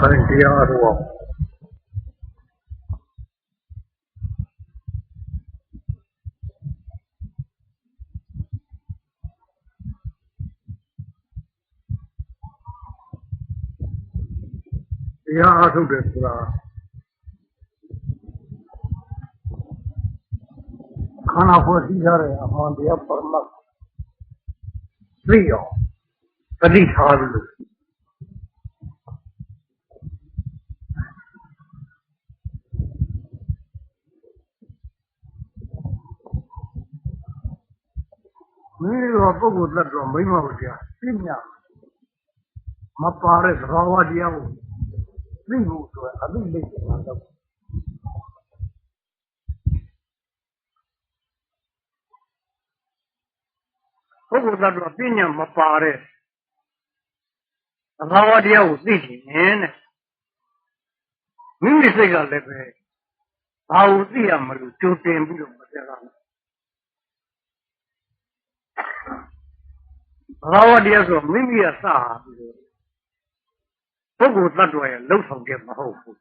ခိုင်တရားတော်တရားအားထုတ်တယ်ဆိုတာခန္ဓာဖွဲ့စည်းထားတဲ့အ မှန်တရားပရမတ်သိအောင်ပဋိထားလို့မိမိတို့ပုဂ္ဂိုလ်တ attva မိမ့်မဟုတ်တရားသိညာမပါတဲ့သဘာဝတရားကိုသိဖို့အတွက်အသိလိမ့်မှာတော့ပုဂ္ဂိုလ်တ attva ပညာမပါတဲ့သဘာဝတရားကိုသိချင်ရင်တဲ့မိမိစိတ်ကလည်းပဲဘာကိုသိရမလို့ကြိုတင်ပြီးတော့မပြရဘူး ဘဂဝတရားဆိုမိမိရဲ့စဟာပြီးတော့ပုဂ္ဂိုလ်တ attva ရဲ့လှုပ်ဆောင်ချက်မဟုတ်ဘူး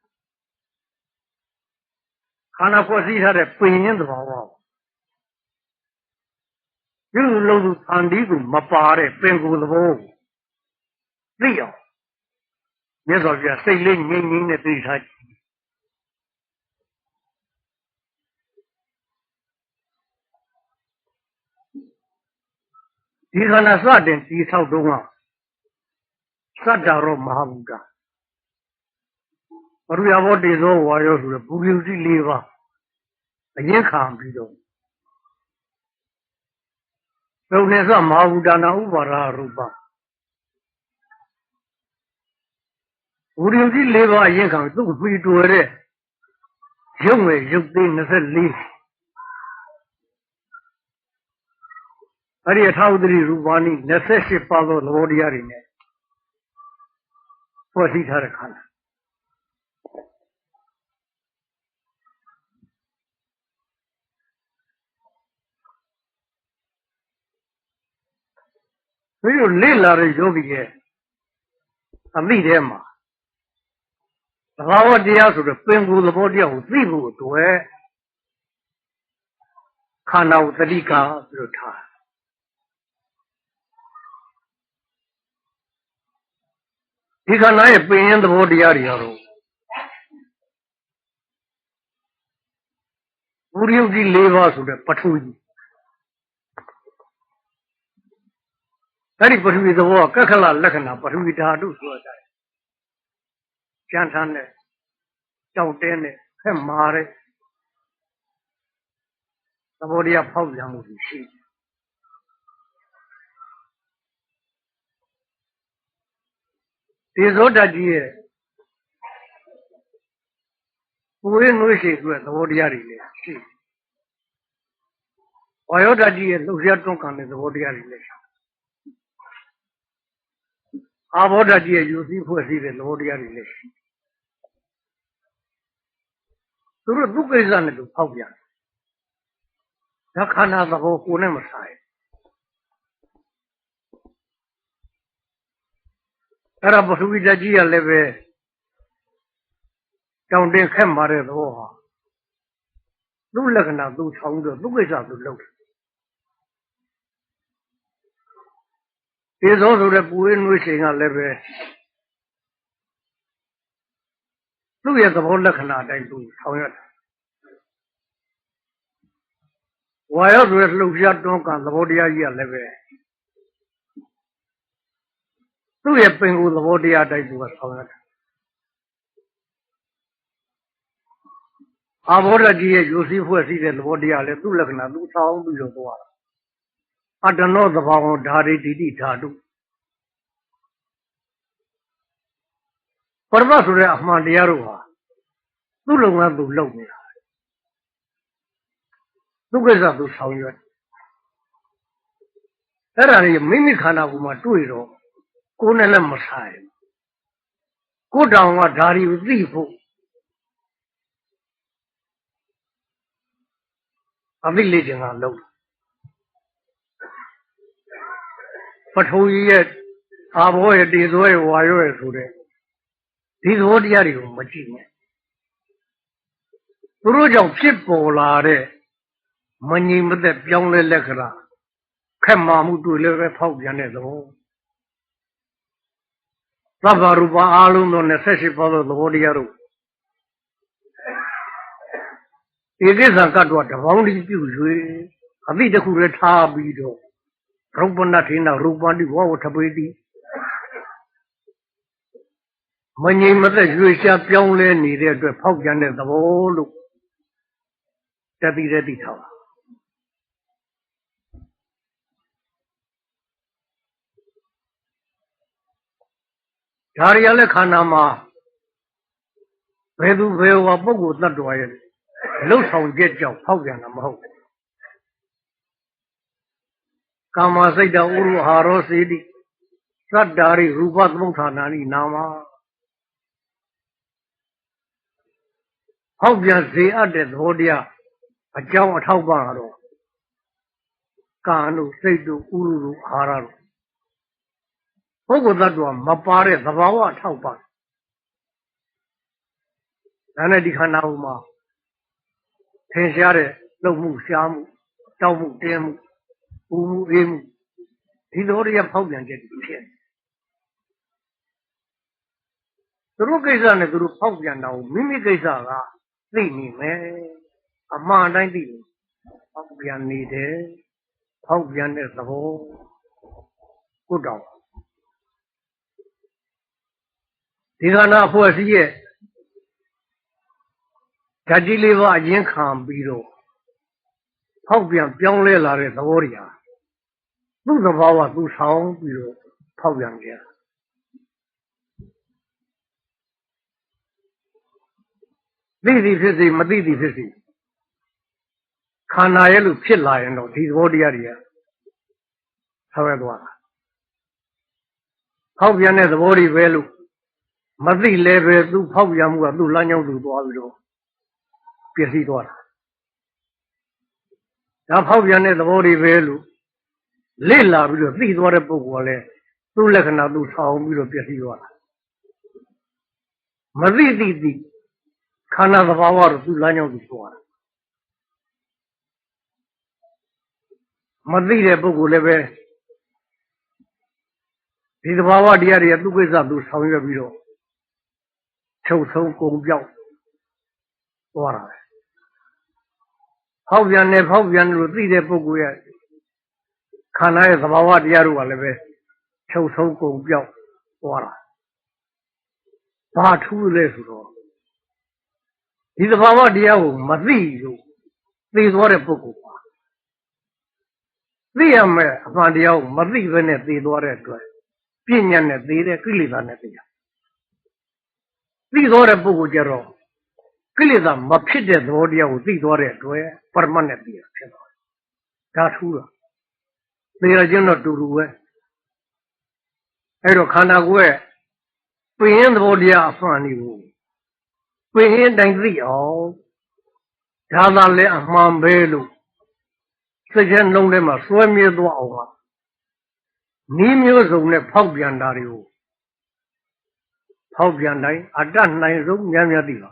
ခန္ဓာဖွဲ့စည်းထားတဲ့ပင်ရင်းသဘာဝပြုလို့လို့ဖန်တီးကိုမပါတဲ့ပင်ကိုယ်သဘောကိုသိအောင်မြတ်စွာဘုရားစိတ်လေးငြိမ်ငြိမ်နဲ့သိထားကြည့် ဒီခန္ဓာစတင်ဒီဆောက်တုံးကစတ္တရောမဟာဗုဒ္ဓပရိယဘောတေဇောဝါယောဆိုတဲ့ဘူဂိုတိ၄ပါးအရင်ခံပြီးတော့သုနေသမဟာဗုဒ္ဓနာဥပါရရူပဘူဂိုတိ၄ပါးအရင်ခံသူ့ပြီးတွေ့တဲ့ရုပ်ငယ်ရုပ်သေး24 အဲ့ဒီအထာဝတ္တိရူပါနိ28ပါးသောသဘောတရားတွေနဲ့ဖွဲ့စည်းထားတဲ့ခန္ဓာဒီလိုလေ့လာတဲ့ယောဂီရဲ့အမိထဲမှာသဘာဝတရားဆိုတဲ့ပင်ကိုယ်သဘောတရားကိုသိဖို့အတွက်ခန္ဓာကိုတတိကပြီးတော့ထား ဒီခန္ဓာရဲ့ပင်ရင်သဘောတရားတွေကတော့ဘူရိယုတ်ကြီး၄ပါးဆိုတဲ့ပထဝီအဲ့ဒီပထဝီသဘောကကက္ခလလက္ခဏာပထဝီဓာတုဆိုတဲ့အတိုင်းကျန်ထမ်းတဲ့ကြောက်တင်းတဲ့ဖက်မာတဲ့သဘောတရားဖောက်ပြန်မှုရှိတယ် ဒီဇောတတ်ကြီးရဲ့ပူရင်းနှွေးရှိဆိုတဲ့သဘောတရားတွေလည်းရှိတယ်ဝါယောတတ်ကြီးရဲ့လှုပ်ရှားတွန်းကန်တဲ့သဘောတရားတွေလည်းရှိတယ်အာဘောဓာကြီးရဲ့ယူစည်းဖွဲ့စည်းတဲ့သဘောတရားတွေလည်းရှိတယ်သူတို့သူကိစ္စနဲ့သူဖောက်ပြန်ဒါခန္ဓာသဘောကိုယ်နဲ့မဆိုင် အဲ့ဒါပထဝီဓာတ်ကြီးကလည်းပဲကြောင်တင်ခက်မာတဲ့သဘောဟာသူ့လက္ခဏာသူဆောင်တော့သူ့ကိစ္စသူလုပ်တယ်ဒီသောဆိုတဲ့ပူရင်းနွေးချိန်ကလည်းပဲသူ့ရဲ့သဘောလက္ခဏာအတိုင်းသူဆောင်ရတယ်ဝါရောဆိုတဲ့လှုပ်ရှားတွန်းကန်သဘောတရားကြီးကလည်းပဲ သူ့ရဲ့ပင်ကိုယ်သဘောတရားတိုင်းသူကဆောင်ရတယ်အာဘောဓကြီးရဲ့ယူစည်းဖွဲ့စည်းတဲ့သဘောတရားလည်းသူ့လက္ခဏာသူဆောင်ပြီးတော့သွားတာအတ္တနောသဘာဝဓာရိတိတိဓာတုပရမတ်ဆိုတဲ့အမှန်တရားတို့ဟာသူ့လုံငန်းသူလုပ်နေတာသူကိစ္စသူဆောင်ရွက်အဲ့ဒါကြီးမိမိခန္ဓာကိုယ်မှာတွေ့တော့ ကိုယ်နဲ့လည်းမဆိုင်ကိုယ်တောင်ကဓာရီကိုသိဖို့အမိလေးတင်ကလုံးပထဝီရဲ့အာဘောရဲ့တေဇောရဲ့ဝါရောရဲ့ဆိုတဲ့ဒီသဘောတရားတွေကိုမကြည့်နဲ့သူတို့ကြောင့်ဖြစ်ပေါ်လာတဲ့မငြိမ်မသက်ပြောင်းလဲလက္ခဏာခက်မာမှုတွေ့လည်းပဲဖောက်ပြန်တဲ့သဘော သဗ္ဗရူပအားလုံးသော28ပါးသောသဘောတရားတို့ဧကိစ္စကတ္တဝတပေါင်းတည်းပြု၍အတိတစ်ခုလည်းထားပြီးတော့ရုပ္ပနထေနရူပန္တိဝဝထပေတိမငြိမ်မသက်ရွေရှားပြောင်းလဲနေတဲ့အတွက်ဖောက်ပြန်တဲ့သဘောလို့တတိရတိထားပါ ဒါရီရလည်းခန္ဓာမှာဘယ်သူဘယ်ဝပုဂ္ဂိုလ်တ attva ရဲ့လှုပ်ဆောင်ချက်ကြောင့်ဖောက်ပြန်တာမဟုတ်ဘူးကာမစိတ်တဥရုဟာရောစေတိသတ္တာရိရူပသမုဋ္ဌာနာနိနာမဟောက်ပြန်စေအပ်တဲ့သဘောတရားအကြောင်းအထောက်ပံ့တော့ကာနုစိတ်တို့ဥရုတို့အာရတို့ ပုဂ္ဂိုလ်သတ္တဝါမပါတဲ့သဘာဝအထောက်ပံ့ဒါနဲ့ဒီခန္ဓာဟူမှာထင်ရှားတဲ့လှုပ်မှုရှားမှုတောက်မှုတင်းမှုပူမှုအေးမှုဒီလိုတရားဖောက်ပြန်ချက်တွေဖြစ်သူတို့ကိစ္စနဲ့သူတို့ဖောက်ပြန်တာကိုမိမိကိစ္စကသိနေမယ်အမှန်တိုင်းသိနေဖောက်ပြန်နေတယ်ဖောက်ပြန်တဲ့သဘောကိုတောင်း ဒီခန္ဓာအဖွဲ့အစည်းရဲ့ဓာတ်ကြီးလေးပါအရင်ခံပြီးတော့ဖောက်ပြန်ပြောင်းလဲလာတဲ့သဘောတွေဟာသူ့သဘာဝသူဆောင်ပြီးတော့ဖောက်ပြန်ကြသိသည်ဖြစ်စေမသိသည်ဖြစ်စေခန္ဓာရဲ့လို့ဖြစ်လာရင်တော့ဒီသဘောတရားတွေကဆောက်ရသွားတာဖောက်ပြန်တဲ့သဘောတွေပဲလို့ မသိလဲပဲသူဖောက်ပြန်မှုကသူ့လမ်းကြောင်းသူသွားပြီးတော့ပျက်စီးသွားတာဒါဖောက်ပြန်တဲ့သဘောတွေပဲလို့လေ့လာပြီးတော့သိသွားတဲ့ပုဂ္ဂိုလ်ကလည်းသူ့လက္ခဏာသူဆောင်ပြီးတော့ပျက်စီးသွားတာမသိသိသိခန္ဓာသဘာဝတော့သူ့လမ်းကြောင်းသူသွားတာမသိတဲ့ပုဂ္ဂိုလ်လည်းပဲဒီသဘာဝတရားတွေကသူ့ကိစ္စသူဆောင်ရွက်ပြီးတော့ ချုပ်ဆုံးကုန်ပြောက်သွားတာပဲဖောက်ပြန်နေဖောက်ပြန်လို့သိတဲ့ပုဂ္ဂိုလ်ရဲ့ခန္ဓာရဲ့သဘာဝတရားတို့ကလည်းပဲချုပ်ဆုံးကုန်ပြောက်သွားတာဘာထူးလဲဆိုတော့ဒီသဘာဝတရားကိုမသိလို့သိသွားတဲ့ပုဂ္ဂိုလ်ပါသိရမယ်အမှန်တရားကိုမသိဘဲနဲ့သိသွားတဲ့အတွက်ပြဉ္ညာနဲ့သိတဲ့ကိလေသာနဲ့သိရ သိသွားတဲ့ပုဂ္ဂိုလ်ကြတော့ကိလေသာမဖြစ်တဲ့သဘောတရားကိုသိသွားတဲ့အတွက်ပရမတ်နဲ့သိရဖြစ်သွားတယ်။ဒါထူးတာ။သိရခြင်းတော့တူတူပဲ။အဲ့တော့ခန္ဓာကိုယ်ရဲ့ပင်ရင်သဘောတရားအမှန်နေကိုပင်ရင်တိုင်းသိအောင်ဒါသာလည်းအမှန်ပဲလို့စိတ်ထဲလုံးထဲမှာစွဲမြဲသွားအောင်ပါနီးမျိုးစုံနဲ့ဖောက်ပြန်တာတွေကို ဖောက်ပြန်တိုင်းအတတ်နိုင်ဆုံးများများသိပါ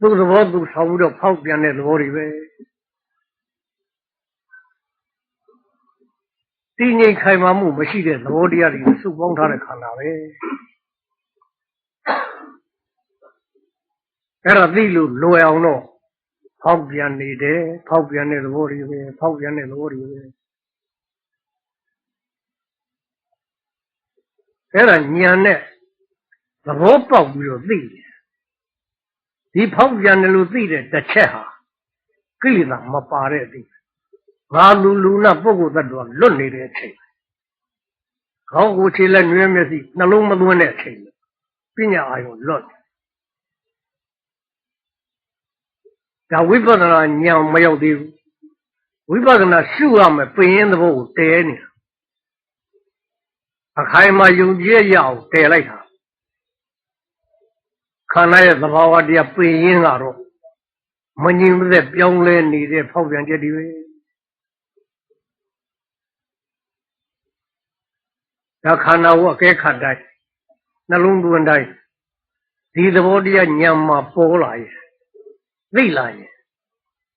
သူ့သဘောသူဆောင်ပြီးတော့ဖောက်ပြန်တဲ့သဘောတွေပဲတည်ငြိမ်ခိုင်မာမှုမရှိတဲ့သဘောတရားတွေစုပေါင်းထားတဲ့ခန္ဓာပဲအဲ့တော့သိလို့လွယ်အောင်တော့ဖောက်ပြန်နေတယ်ဖောက်ပြန်တဲ့သဘောတွေပဲဖောက်ပြန်တဲ့သဘောတွေပဲ အဲ့ဒါညံနဲ့သဘောပေါက်ပြီးတော့သိတယ်ဒီဖောက်ပြန်တယ်လို့သိတဲ့တစ်ချက်ဟာကိလေသာမပါတဲ့အသိငါလူလူနာပုဂ္ဂိုလ်တ attva လွတ်နေတဲ့အချိန်ခေါင်းကိုခြေလက်နွေးမျက်စိနှလုံးမသွင်းတဲ့အချိန်ပညာအာယုံလွတ်ဒါဝိပဿနာဉာဏ်မရောက်သေးဘူးဝိပဿနာရှုရမယ်ပင်ရင်သဘောကိုတဲနေတာ အခိုင်အမာယုံကြည်ရအောင်တဲလိုက်တာခန္ဓာရဲ့သဘာဝတရားပင်ရင်းကတော့မငြိမ်သက်ပြောင်းလဲနေတဲ့ဖောက်ပြန်ချက်တွေပဲဒါခန္ဓာကိုအကဲခတ်တိုင်းနှလုံးသွင်းတိုင်းဒီသဘောတရားညံမှာပေါ်လာရဲ့သိလာရဲ့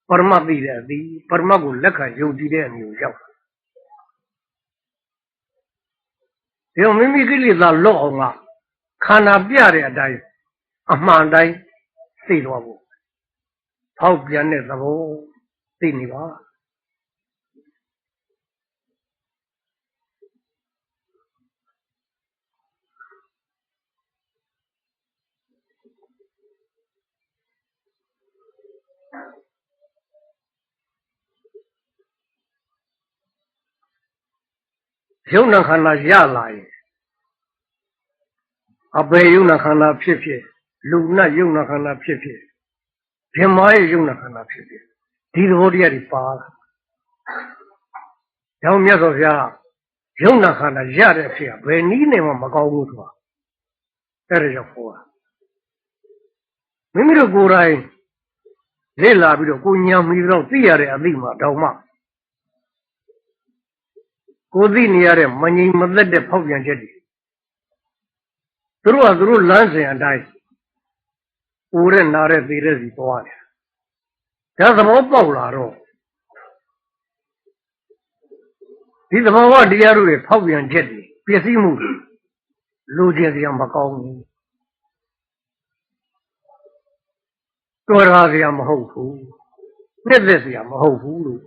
ပရမတ်သိတဲ့အသည်ပရမတ်ကိုလက်ခံယုံကြည်တဲ့အမျိုးရောက်တာ ဒီတော့မိမိကိလေသာလော့အောင်ကခန္ဓာပြတဲ့အတိုင်းအမှန်တိုင်းသိသွားဖို့ဖောက်ပြန်တဲ့သဘောသိနေပါ ယုံနာခန္ဓာရလာရင်အပေယုံနာခန္ဓာဖြစ်ဖြစ်လူနာယုံနာခန္ဓာဖြစ်ဖြစ်ဗြဟ္မာရဲ့ယုံနာခန္ဓာဖြစ်ဖြစ်ဒီသဘောတရားတွေပါလာ။ကြောင့်မြတ်စွာဘုရားယုံနာခန္ဓာရတဲ့အဖြစ်ကဘယ်နည်းနဲ့မှမကောင်းဘူးဆိုတာအဲ့ဒါကြောင့်ဟောတာမိမိတို့ကိုယ်တိုင်လေ့လာပြီးတော့ကိုညာမီတော့သိရတဲ့အသိမှတောင်မှ ကိုသိနေရတဲ့မငြိမ်မသက်တဲ့ဖောက်ပြန်ချက်တွေသူတို့ကသူတို့လမ်းစဉ်အတိုင်းဦးတဲ့နာတဲ့သေးတဲ့စီသွားတယ်ဒါသဘောပေါက်လာတော့ဒီသဘောဝတရားတို့တွေဖောက်ပြန်ချက်တွေပျက်စီးမှုတွေလိုချင်စရာမကောင်းဘူးတော်ရစရာမဟုတ်ဘူးနှစ်သက်စရာမဟုတ်ဘူးလို့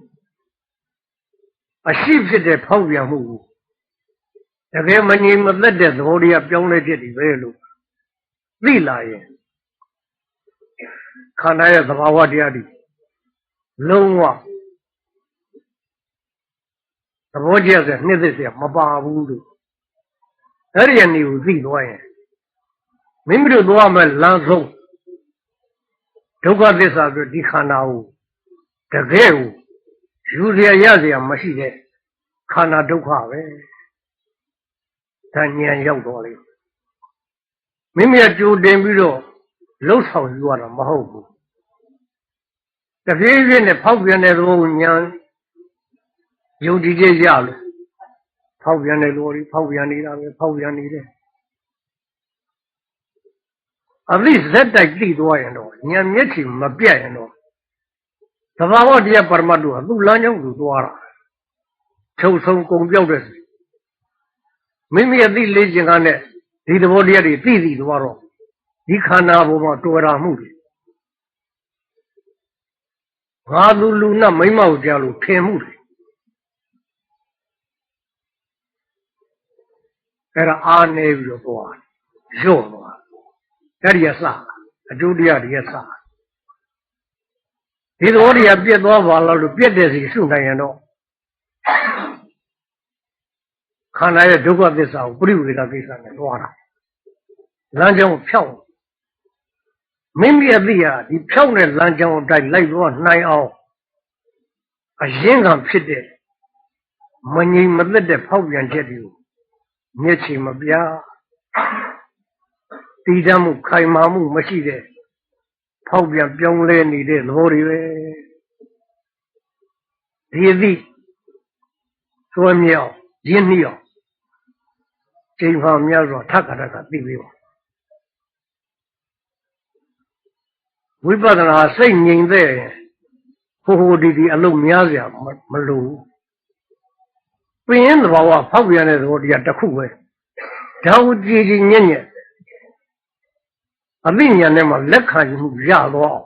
အရှိဖြစ်တဲ့ဖောက်ပြန်မှုကိုတကယ်မငြိမ်မသက်တဲ့သဘောတရားပြောင်းလဲဖြစ်ဒီပဲလို့သိလာရင်ခန္ဓာရဲ့သဘာဝတရားတွေလုံးဝသဘောကျစရာနှစ်သက်စရာမပါဘူးလို့အဲ့ဒီအနေကိုသိသွားရင်မိမိတို့သွားမဲ့လမ်းဆုံးဒုက္ခသစ္စာဆိုဒီခန္ဓာကိုတကယ်ကို ယူเสียရเสียမရှိတဲ့ခန္ဓာဒုက္ခပဲဒါဉာဏ်ရောက်တော့လေမိမိကကြိုတင်ပြီးတော့လှုပ်ဆောင်ယူရတာမဟုတ်ဘူးတပြေးပြေးနဲ့ဖောက်ပြန်တဲ့သဘောကိုဉာဏ်ယုံကြည်ချက်ရလို့ဖောက်ပြန်တဲ့လိုတွေဖောက်ပြန်နေတာပဲဖောက်ပြန်နေတယ်အသိဇက်တိုက်သိသွားရင်တော့ဉာဏ်မျက်ခြေမပြတ်ရင်တော့ သဘာဝတရားပရမတ်တို့ကသူ့လမ်းကြောင်းသူသွားတာချုပ်ဆုံးကုန်ပြောက်တဲ့မိမိအသိလေးခြင်းကနဲ့ဒီသဘောတရားတွေသိသိသွားတော့ဒီခန္ဓာဘုံမှာတော်ရာမှုတွေငါသူလူနဲ့မိမ့်မောက်ကြလို့ထင်မှုတွေအဲ့ဒါအာနေပြီးတော့သွားရော့သွားအဲ့ဒီကစအကျိုးတရားတွေကစ ဒီသဘောတရားပြက်သွားပါလားလို့ပြက်တဲ့စီရှုနိုင်ရင်တော့ခန္ဓာရဲ့ဒုက္ခသစ္စာကိုပြိဝေဒကိစ္စနဲ့သွားတာလမ်းကြောင်းဖြောက်မိမိအသိဟာဒီဖြောက်တဲ့လမ်းကြောင်းအတိုင်းလိုက်သွားနိုင်အောင်အရင်ကဖြစ်တဲ့မငြိမ်မသက်တဲ့ဖောက်ပြန်ချက်တွေကိုမျက်ခြေမပြတည်တတ်မှုခိုင်မာမှုမရှိတဲ့ ဖောက်ပြန်ပြောင်းလဲနေတဲ့သဘောတွေပဲဒီအသည့်သွေးမြောက်ရင်းနှီးအောင်ချိန်ဖန်များစွာထပ်ခါတကသိပြီးပါဝိပဿနာစိတ်ငြိမ်တဲ့ဟိုဟိုဒီဒီအလုပ်များစရာမလိုပင်ရင်သဘာဝဖောက်ပြန်တဲ့သဘောတရားတစ်ခုပဲဒါဝကြည်ကြည်ညံ့ညံ့ အသိဉာဏ်နဲ့မှလက်ခံမှုရတော့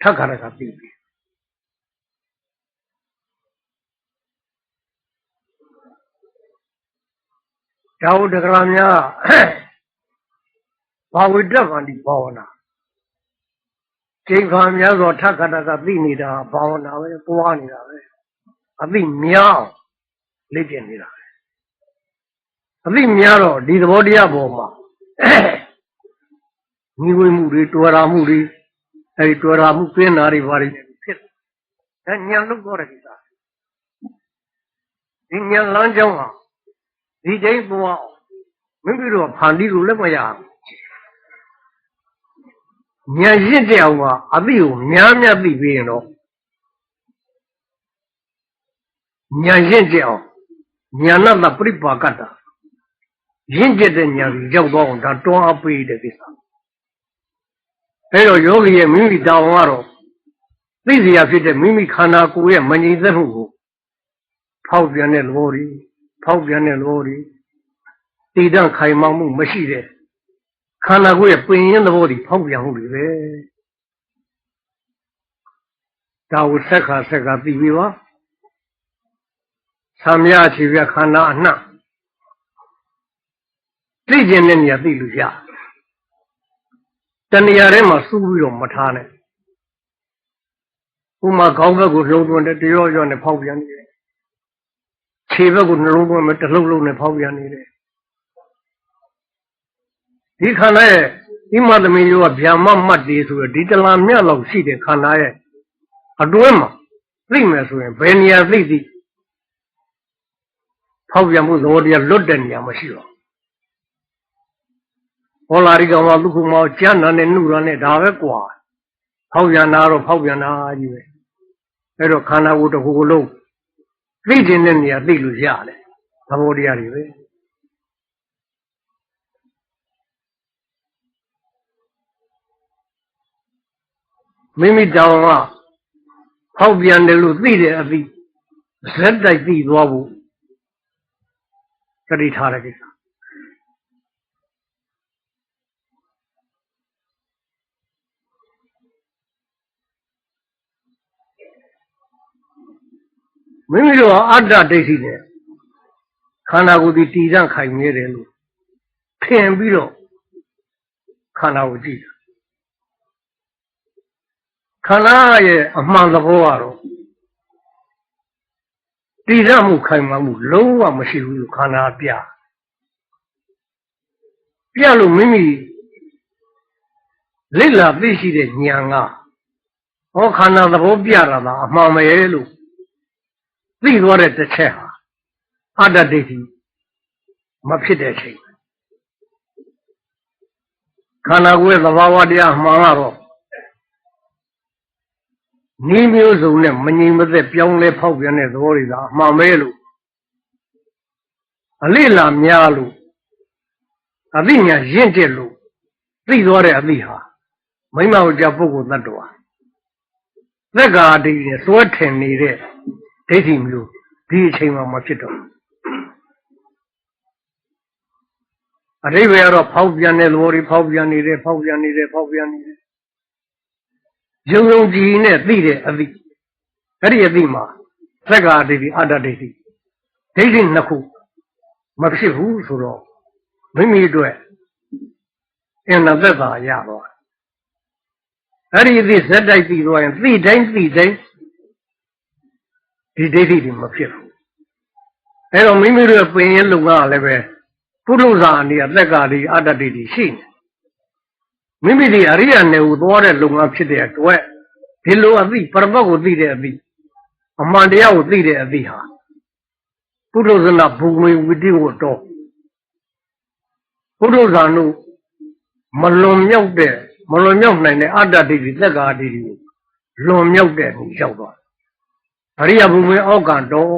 ထပ်ခါတကသိပြီဒါဝတကရာများဘာဝိတ္တဗန္တိဘာဝနာချိန်ခါများစွာထပ်ခါတကသိနေတာဘာဝနာပဲပွားနေတာပဲအသိများအောင်လေ့ကျင့်နေတာပဲအသိများတော့ဒီသဘောတရားပေါ်မှာ ညီဝေမှုတွေတော်ရာမှုတွေအဲဒီတော်ရာမှုပြင်းတာတွေဘာတွေဖြစ်အဲညံလို့တော့တဲ့ကိစ္စဒီညံလမ်းကြောင်းဟာဒီချိန်ပေါ်မိမိတို့ဖန်တီးလို့လည်းမရဘူးဉာဏ်ရင့်တဲ့အောင်ကအသိကိုများများသိပြီးရင်တော့ဉာဏ်ရင့်တဲ့အောင်ဉာဏတပရိပါကတ္တရင့်ကျက်တဲ့ဉာဏ်ကြီးရောက်သွားအောင်ဒါတွန်းအားပေးတဲ့ကိစ္စ အဲတော့ယောဂီရဲ့မိမိတောင်းကတော့သိစရာဖြစ်တဲ့မိမိခန္ဓာကိုယ်ရဲ့မငြိမ်သက်မှုကိုဖောက်ပြန်တဲ့လောရီဖောက်ပြန်တဲ့လောရီတည်တံ့ခိုင်မာမှုမရှိတဲ့ခန္ဓာကိုယ်ရဲ့ပင်ရင်းသဘောတွေဖောက်ပြန်မှုတွေပဲဒါကိုဆက်ခါဆက်ခါပြီးပြီပါသံမြအခြေပြခန္ဓာအနှံ့သိကျင်တဲ့နေရာသိလို့ရတ ဏှာထဲမှာစူးပြီးတော့မထားနဲ့ဥမာခေါင်းဘက်ကိုလှုံသွင်းတဲ့တရောရောနဲ့ဖောက်ပြန်နေတယ်ခြေဘက်ကိုနှလုံးသွင်းမဲ့တလုံးလုံးနဲ့ဖောက်ပြန်နေတယ်ဒီခန္ဓာရဲ့ဒီမသမီးရောကဗျာမမတ်တေဆိုရဒီတလာမြတ်လောက်ရှိတဲ့ခန္ဓာရဲ့အတွင်းမှာသိမယ်ဆိုရင်ဘယ်နေရာသိသိဖောက်ပြန်မှုသဘောတရားလွတ်တဲ့နေရာမရှိတော့ ဟောလာရီကောင်ကလူခုမောကျမ်းနာနဲ့နှုရနဲ့ဒါပဲကွာဖောက်ပြန်တာတော့ဖောက်ပြန်တာကြီးပဲအဲ့တော့ခန္ဓာကိုယ်တစ်ခုခုလုံးသိတဲ့နေရာသိလို့ရတယ်သဘောတရားတွေပဲမိမိတောင်ကဖောက်ပြန်တယ်လို့သိတဲ့အသည့်ဇက်တိုက်သိသွားဖို့တတိထားတဲ့ကိစ္စ မိမိတို့ကအတ္တဒိဋ္ဌိနဲ့ခန္ဓာကိုယ်ဒီတည်တံ့ခိုင်မြဲတယ်လို့ထင်ပြီးတော့ခန္ဓာကိုကြည့်တာခန္ဓာရဲ့အမှန်သဘောကတော့တည်ရမှုခိုင်မာမှုလုံးဝမရှိဘူးလို့ခန္ဓာပြပြလို့မိမိလိလာသိရှိတဲ့ဉာဏ်ကဟောခန္ဓာသဘောပြတာသာအမှန်ပဲလို့ သိသွားတဲ့တစ်ချက်ဟာအတ္တဒိဋ္ဌိမဖြစ်တဲ့ချိန်ခန္ဓာကိုယ်ရဲ့သဘာဝတရားမှန်တော့နီးမျိုးစုံနဲ့မငြိမ်မသက်ပြောင်းလဲဖောက်ပြန်တဲ့သဘောတွေသာအမှန်ပဲလို့အလိလာများလို့အသိဉာဏ်ရင့်ကျက်လို့သိသွားတဲ့အသိဟာမိမဝကြပုဂ္ဂိုလ်တ attva သက်္ကာဒိဋ္ဌိနဲ့စွဲထင်နေတဲ့ ဒိဋ္ဌိမျိုးဒီအချိန်မှာမဖြစ်တော့အရိဘယ်ကတော့ဖောက်ပြန်တဲ့သဘောတွေဖောက်ပြန်နေတယ်ဖောက်ပြန်နေတယ်ဖောက်ပြန်နေတယ်ယုံယုံကြည်နဲ့သိတဲ့အသည့်အဲ့ဒီအသည့်မှာသက္ကာဒိဋ္ဌိအတ္တဒိဋ္ဌိဒိဋ္ဌိနှစ်ခုမဖြစ်ဘူးဆိုတော့မိမိအတွက်အင်နာသက်သာရတော့အဲ့ဒီအသည့်ဇက်တိုက်ပြီးသွားရင်သိတိုင်းသိတိုင်း ဒီဒိဋ္ဌိတွေမဖြစ်ဘူးအဲ့တော့မိမိတို့ပင်ရင်လုံကလည်းပဲပုထုဇာအနေနဲ့သက်္ကာဒိဋ္ဌိအတ္တဒိဋ္ဌိရှိနေမိမိဒီအရိယာနယ်ကိုသွားတဲ့လုပ်ငန်းဖြစ်တဲ့အတွက်ဒီလိုအသိပရမတ်ကိုသိတဲ့အသိအမှန်တရားကိုသိတဲ့အသိဟာပုထုဇနာဘူမိဝိတိကိုတော့ပုထုဇာနုမလွန်မြောက်တဲ့မလွန်မြောက်နိုင်တဲ့အတ္တဒိဋ္ဌိသက်္ကာဒိဋ္ဌိကိုလွန်မြောက်တဲ့ကိုရောက်သွား အရိယာဘူမိအောက်ကတော့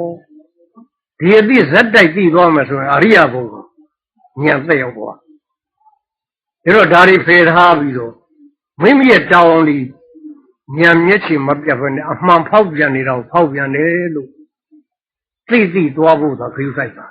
ဒီအသိဇက်တိုက်သိသွားမယ်ဆိုရင်အရိယာဘုံကိုဉာဏ်သက်ရောက်သွားဒါတော့ဒါတွေဖယ်ထားပြီးတော့မိမိရဲ့တောင်းလေးဉာဏ်မျက်ခြေမပြတ်ဘဲနဲ့အမှန်ဖောက်ပြန်နေတာကိုဖောက်ပြန်တယ်လို့သိသိသွားဖို့သာခရုစိုက်ပါ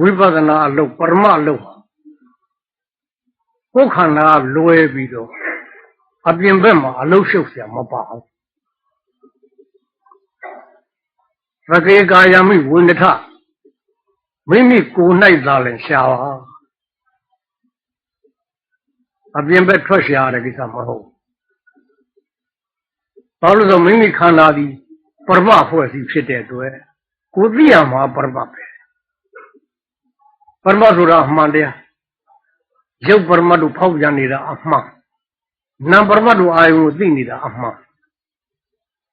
ဝိပဿနာအလုပ်ပရမအလုပ်ကိုယ်ခန္ဓာလွယ်ပြီးတော့အပြင်ဘက်မှာအလုပ်ရှုပ်เสียမပါဘူးသကေကာယမိဝိနထမိမိကိုယ်၌သာလင်ရှာပါ အပြင်ဘက်ထွက်ရှာရတဲ့ကိစ္စမဟုတ်ဘူးဘာလို့လဲဆိုမိမိခန္ဓာဒီပရမဖွဲ့စည်းဖြစ်တဲ့အတွက်ကိုသိရမှာပရမပဲ ပရမဆိုတာအမှန်တရားရုပ်ပရမတ်တို့ဖောက်ပြန်နေတာအမှန်နာမ်ပရမတ်တို့အာယုံကိုသိနေတာအမှန်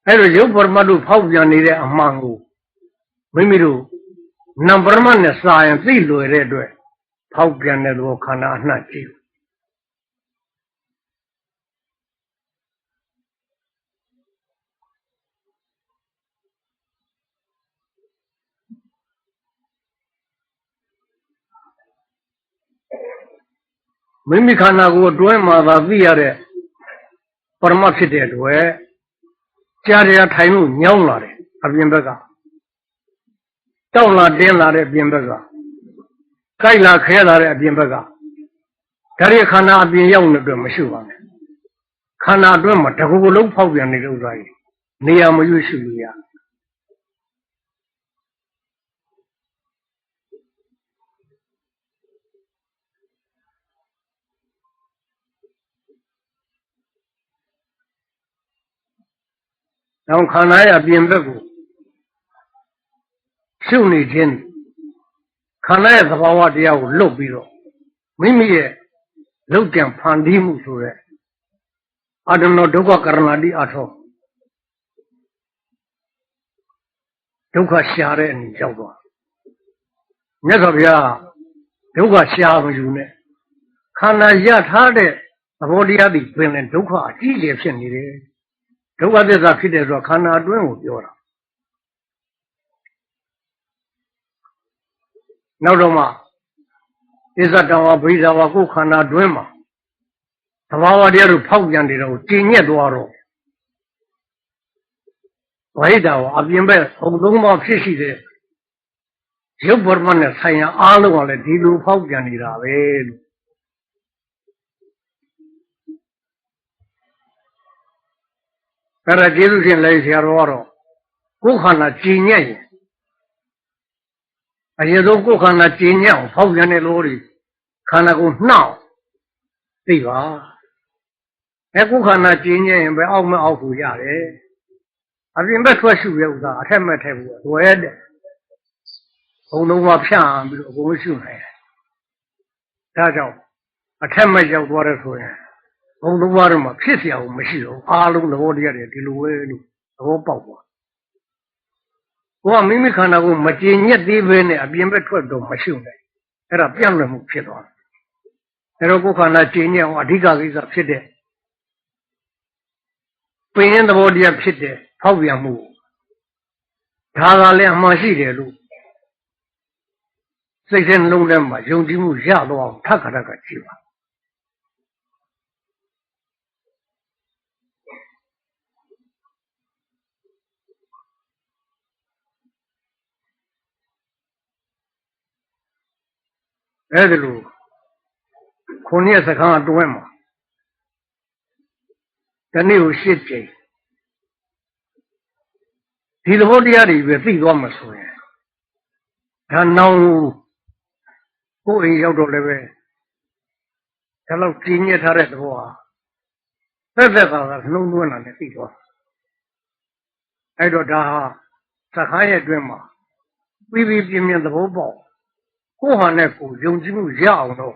အဲ့တော့ရုပ်ပရမတ်တို့ဖောက်ပြန်နေတဲ့အမှန်ကိုမိမိတို့နာမ်ပရမတ်နဲ့စာရင်သိလွယ်တဲ့အတွက်ဖောက်ပြန်တဲ့သဘောခန္ဓာအနှံ့ကြည့် မိမိခန္ဓာကိုယ်အတွင်းမှာသာသိရတဲ့ပရမတ်ဖြစ်တဲ့အတွက်ကြားရထိုင်လို့ညောင်းလာတယ်အပြင်ဘက်ကတောက်လာတင်းလာတဲ့အပြင်ဘက်ကကြိုက်လာခဲလာတဲ့အပြင်ဘက်ကဒါရီခန္ဓာအပြင်ရောက်နေတော့မရှိပါနဲ့ခန္ဓာအတွင်းမှာတကူလုံးဖောက်ပြန်နေတဲ့ဥစ္စာကြီးနေရာမရွေ့ရှိလို့ရ နောက်ခန္ဓာရဲ့အပြင်ဘက်ကိုရှုနေခြင်းခန္ဓာရဲ့သဘာဝတရားကိုလွတ်ပြီးတော့မိမိရဲ့လုတ်ကြံဖန်တီးမှုဆိုတဲ့အာတနောဒုက္ခကရဏတိအထောဒုက္ခရှာတဲ့အနေရောက်သွားမြတ်စွာဘုရားဒုက္ခရှာမယူနဲ့ခန္ဓာရထားတဲ့သဘောတရားတွေပင်လည်းဒုက္ခအကြီးကျယ်ဖြစ်နေတယ် ဒုက္ခသစ္စာဖြစ်တယ်ဆိုတော့ခန္ဓာအတွင်းကိုပြောတာနောက်တော့မှအစ္ဆတံဝဗိဇာဝကိုယ်ခန္ဓာတွင်းမှာသဘာဝတရားတို့ဖောက်ပြန်နေတော့ကျင်ညက်သွားတော့ဝိဒါဝအပြင်ဘက်ဘုံသုံးပါးဖြစ်ရှိတဲ့ရုပ်ပရမနဲ့ဆိုင်ရာအားလုံးကလည်းဒီလိုဖောက်ပြန်နေတာပဲလို့ အဲ့ဒါကျေးဇူးရှင်လည်းဆရာတော်ကတော့ကိုယ်ခန္ဓာကြည်ညက်ရင်အရင်ဆုံးကိုယ်ခန္ဓာကြည်ညက်အောင်ဖောက်ပြန်တဲ့လို့ဒီခန္ဓာကိုနှောက်သိပါအဲကိုယ်ခန္ဓာကြည်ညက်ရင်ပဲအောက်မအောက်ကိုရတယ်အပြင်ဘက်ထွက်ရှုရဥစ္စာအထက်မဲ့ထက်ဘူးဝဲတဲ့ဘုံလုံးကဖြန့်ပြီးတော့အကုန်ရှုနိုင်တယ်ဒါကြောင့်အထက်မဲ့ရောက်သွားတဲ့ဆိုရင် ဘုံလုံးဝတော့မှဖြစ်เสียအောင်မရှိတော့အားလုံးသဘောတရားတွေဒီလိုပဲလို့သဘောပေါက်သွားကိုကမိမိခန္ဓာကိုမကြည်ညက်သေးဘဲနဲ့အပြင်ဘက်ထွက်တော့မရှိနိုင်အဲ့ဒါပြန့်လွယ်မှုဖြစ်သွားတယ်အဲ့တော့ကိုယ်ခန္ဓာကြည်ညက်အောင်အဓိကကိစ္စဖြစ်တဲ့ပင်ရင်သဘောတရားဖြစ်တဲ့ဖောက်ပြန်မှုဒါကလည်းအမှန်ရှိတယ်လို့စိတ်ထဲနှလုံးထဲမှာယုံကြည်မှုရတော့အောင်ထပ်ခါတကကြည့်ပါ အဲ့ဒါလို့ခုနှစ်စခန်းအတွင်းမှာတနေ့ကိုရှစ်ကြိမ်ဒီသဘောတရားတွေပဲသိသွားမှာဆိုရင်ဒါနောင်ကိုယ်အိမ်ရောက်တော့လည်းပဲဒါလောက်ကြီးညက်ထားတဲ့သဘောဟာသက်သက်သာသာနှုံးသွင်းတာနဲ့သိသွားအဲ့တော့ဒါဟာစခန်းရဲ့အတွင်းမှာပြီးပြီးပြင်းပြင်းသဘောပေါက် ကိုယ်ဟာနဲ့ကိုယ်ယုံကြည်မှုရအောင်တော့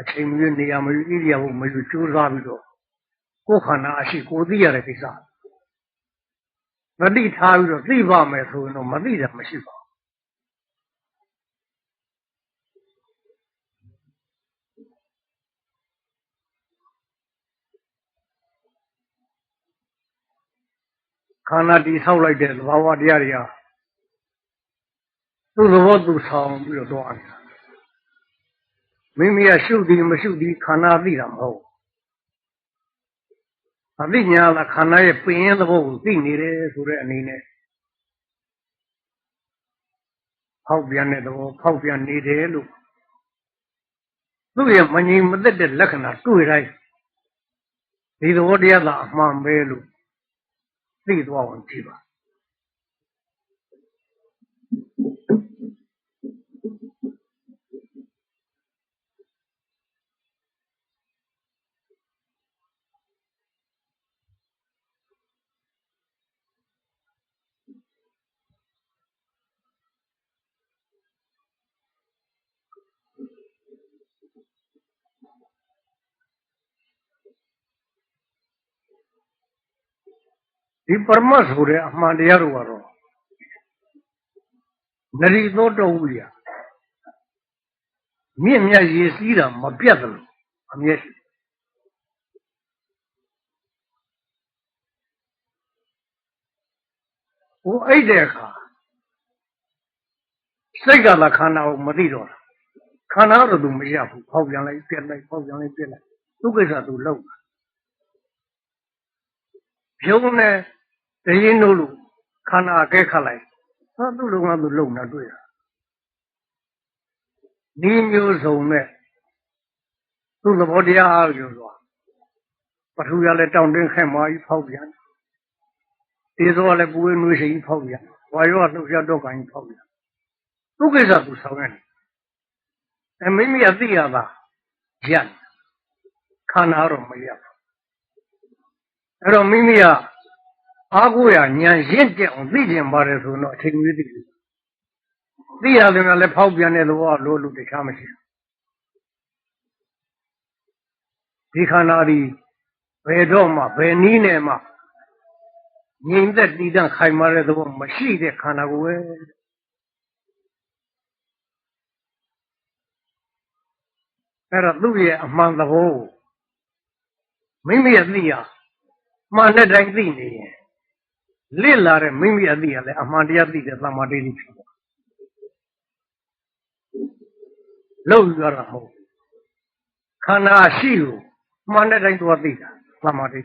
အချိန်မရွေးနေရာမရွေးဣရိယာပုမရွေးကြိုးစားပြီးတော့ကိုယ်ခန္ဓာအရှိကိုသိရတဲ့ကိစ္စမသိထားပြီးတော့သိပါမယ်ဆိုရင်တော့မသိတာမရှိပါဘူးခန္ဓာတည်ဆောက်လိုက်တဲ့သဘာဝတရားတွေဟာ သူ့သဘောသူဆောင်ပြီးတော့တော့နေတာမိမိကရှုသည်မရှုသည်ခန္ဓာသိတာမဟုတ်အသိညာလားခန္ဓာရဲ့ပင်ရင်သဘောကိုသိနေတယ်ဆိုတဲ့အနေနဲ့ဖောက်ပြန်တဲ့သဘောဖောက်ပြန်နေတယ်လို့သူ့ရဲ့မငြိမ်မသက်တဲ့လက္ခဏာတွေ့တိုင်းဒီသဘောတရားသာအမှန်ပဲလို့သိသွားအောင်ကြည့်ပါ ဒီပရမတ်ဆိုတဲ့အမှန်တရားတို့ကတော့နရီသောတော်ဝိယမြင့်မြတ်ရည်စည်းတာမပြတ်သလိုအမျက်ရှိဟိုအဲ့တဲ့အခါစိတ်ကလာခန္ဓာကိုမသိတော့တာခန္ဓာတော့သူမရဘူးဖောက်ပြန်လိုက်ပြက်လိုက်ဖောက်ပြန်လိုက်ပြက်လိုက်သူကိစ္စသူလုပ်တာပြုံးနဲ့ တရင်တို့လို့ခန္ဓာအကဲခတ်လိုက်ဟာသူ့လုံကသူလုံတာတွေ့တာဒီမျိုးစုံနဲ့သူ့သဘောတရားအားလို့ဆိုပထူရလည်းတောင်းတင်းခဲ့မှာကြီးဖောက်ပြန်တေသောကလည်းပူဝေးနွေးရှိကြီးဖောက်ပြန်ဝါရောကလှုပ်ရှားတော့ကံကြီးဖောက်ပြန်သူကိစ္စသူဆောင်ရတယ်အမိမိအသိရတာရက်ခန္ဓာတော့မရဘူးအဲ့တော့မိမိက အားကိုးရဉာဏ်ရင့်ကျက်အောင်သိကျင်ပါတယ်ဆိုတော့အချိန်ကြီးသိတယ်သိရတယ်များလည်းဖောက်ပြန်တဲ့သဘောလိုလို့တခြားမရှိဘူးဒီခန္ဓာဒီဘယ်တော့မှဘယ်နည်းနဲ့မှငြိမ်သက်တည်တံ့ခိုင်မာတဲ့သဘောမရှိတဲ့ခန္ဓာကိုယ်ပဲအဲ့တော့သူ့ရဲ့အမှန်သဘောမိမိရဲ့သိရမှန်တဲ့တိုင်းသိနေရင် လစ်လာတဲ့မိမိအသိရလည်းအမှန်တရားသိတဲ့သမာဓိဖြစ်တယ်လောက်ရတာမဟုတ်ခန္ဓာရှိကိုမှန်တဲ့တိုင်းသွားသိတာသမာဓိ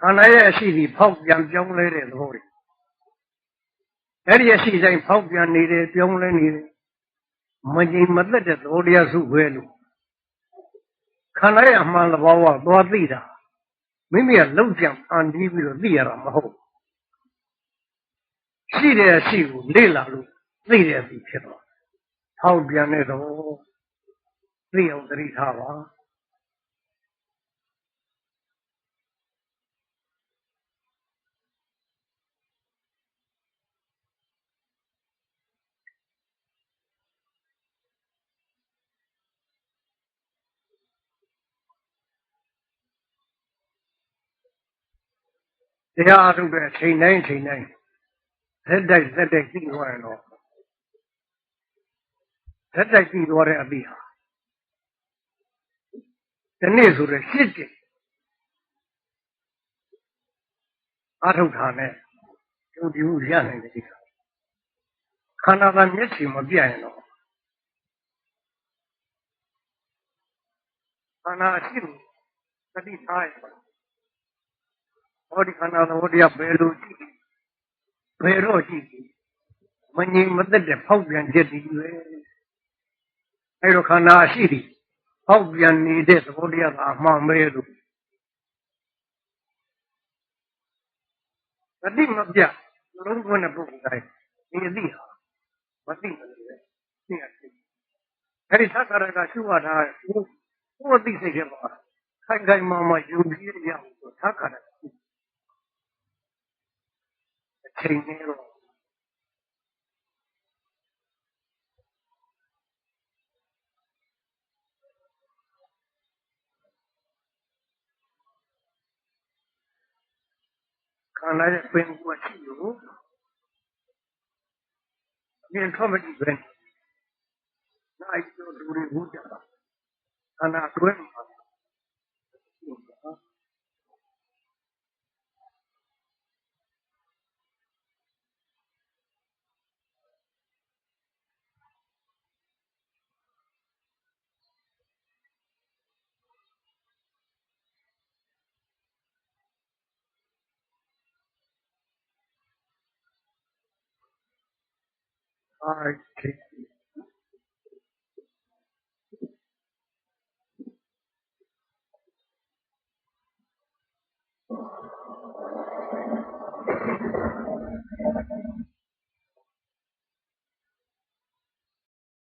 ခန္ဓာရဲ့အရှိဒီဖောက်ပြန်ပြောင်းလဲတဲ့သဘောတွေအဲ့ဒီအရှိတိုင်းဖောက်ပြန်နေတယ်ပြောင်းလဲနေတယ်မငြိမ်မသက်တဲ့သဘောတရားစုပဲလို့ခန္ဓာရဲ့အမှန်သဘောကသွားသိတာ မိမိကလုံကြံအန်တီးပြီးတော့သိရတာမဟုတ်ရှိတဲ့အရှိကိုလေ့လာလို့သိတဲ့အသိဖြစ်သွားဟောက်ပြန်တဲ့တော့သိအောင်သတိထားပါ တရားအထုတ်တဲ့အချိန်တိုင်းချိန်တိုင်းသက်တိုက်သက်တိုက်သိသွားရင်တော့သက်တိုက်သိသွားတဲ့အပြီးဟာဒီနေ့ဆိုတော့ရှစ်ကျင်အထုတ်တာနဲ့ကျုပ်ဒီဟုရနိုင်တဲ့ကိစ္စခန္ဓာကမျက်ခြေမပြတ်ရင်တော့ခန္ဓာအရှိကိုသတိထားရင် ဟောဒီခန္ဓာသဘောတရားဘယ်လိုရှိဘယ်တော့ရှိမငြိမ်မသက်တဲ့ဖောက်ပြန်ချက်တည်းပဲအဲ့တော့ခန္ဓာရှိသည်ဖောက်ပြန်နေတဲ့သဘောတရားကအမှန်ပဲလို့သတိမပြလုံးဝနဲ့ပုဂ္ဂိုလ်တိုင်းဒီအသိဟာမသိဘူးလေသိရတယ်အဲ့ဒီသက္ကရကရှုရတာဘုရားသိစိတ်ရဲ့ပါခိုင်ခိုင်မာမာယူပြီးရအောင်သက္ကရ ချိန်နေတော့ခန္ဓာရဲ့ပင်ကိုရှိလို့အမြင်ထွက်မကြည့်ပဲနိုင်တော့ဒူရီဘူးကြတာခန္ဓာအတွင်း I can